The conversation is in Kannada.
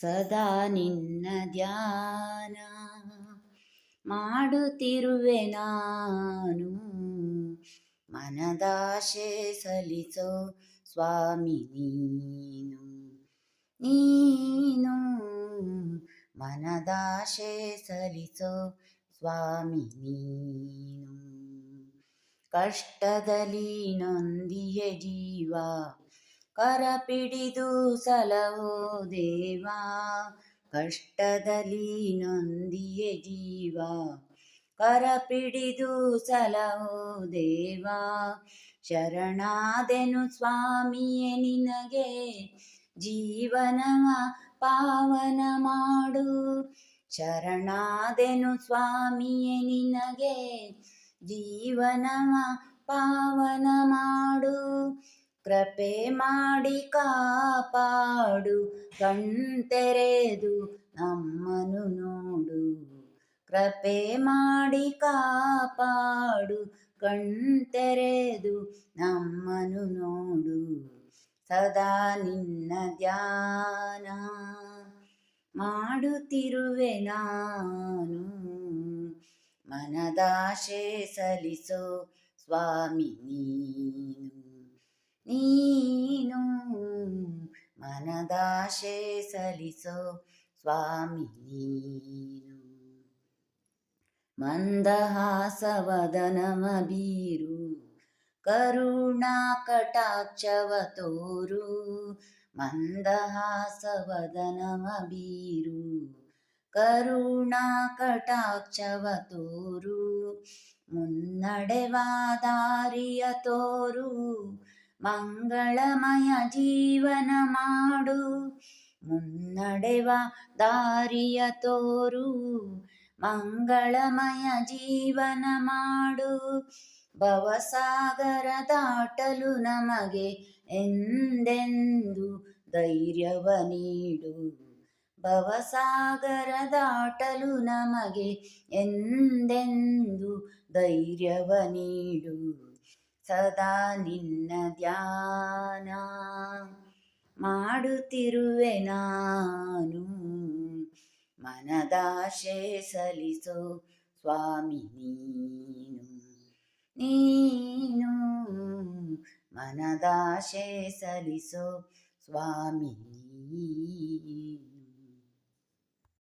ಸದಾ ನಿನ್ನ ಧ್ಯಾನ ಮಾಡುತ್ತಿರುವೆ ನಾನು. ಮನದಾಶೆ ಸಲಿಸೋ ಸ್ವಾಮಿ ನೀನು. ನೀನು ಮನದಾಶೆ ಸಲಿಸೋ ಸ್ವಾಮಿ ನೀನು. ಕಷ್ಟದಲ್ಲಿ ನೊಂದಿಯ ಜೀವ. ಕರ ಪಿಡಿದು ಸಲವೋ ದೇವಾ, ಕಷ್ಟದಲ್ಲಿ ನೊಂದಿಯ ಜೀವ. ಕರಪಿಡಿದು ಪಿಡಿದು ಸಲವೋ ದೇವಾ, ಶರಣಾದೆನು ಸ್ವಾಮಿಯೇ ನಿನಗೆ, ಜೀವನವ ಪಾವನ ಮಾಡು. ಶರಣಾದೆನು ಸ್ವಾಮಿಯೇ ನಿನಗೆ, ಜೀವನವ ಪಾವನ ಮಾಡು. ಕೃಪೆ ಮಾಡಿ ಕಾಪಾಡು, ಕಣ್ತೆರೆದು ನಮ್ಮನು ನೋಡು. ಕೃಪೆ ಮಾಡಿ ಕಾಪಾಡು, ಕಣ್ತೆರೆದು ನಮ್ಮನು ನೋಡು. ಸದಾ ನಿನ್ನ ಧ್ಯಾನ ಮಾಡುತ್ತಿರುವೆ ನಾನು. ಮನದಾಶೆ ಸಲಿಸೋ ಸ್ವಾಮಿ ನೀನು. ನೀನು ಮನದಾಶೆ ಸಲಿಸೋ ಸ್ವಾಮಿ ನೀನು. ಮಂದಹಾಸವದನಮ ಬೀರು ಕರುಣಾ ಕಟಾಕ್ಷವ ತೋರು. ಮಂದಹಾಸವದನಮ ಬೀರು ಕರುಣಾ ಕಟಾಕ್ಷವ ತೋರು. ಮುನ್ನಡೆವ ದಾರಿಯ ತೋರು ಮಂಗಳಮಯ ಜೀವನ ಮಾಡು. ಮುನ್ನಡೆವ ದಾರಿಯ ತೋರು. ಮಂಗಳಮಯ ಜೀವನ ಮಾಡು. ಭವಸಾಗರ ದಾಟಲು ನಮಗೆ ಎಂದೆಂದು ಧೈರ್ಯವ ನೀಡು. ಭವಸಾಗರ ದಾಟಲು ನಮಗೆ ಎಂದೆಂದು ಧೈರ್ಯವ ನೀಡು. ಸದಾ ನಿನ್ನ ಧ್ಯಾನ ಮಾಡುತ್ತಿರುವೆ ನಾನು. ಮನದಾಶೆ ಸಲಿಸೋ ಸ್ವಾಮಿ ನೀನು. ನೀನು ಮನದಾಶೆ ಸಲಿಸೋ ಸ್ವಾಮಿ ನೀನು.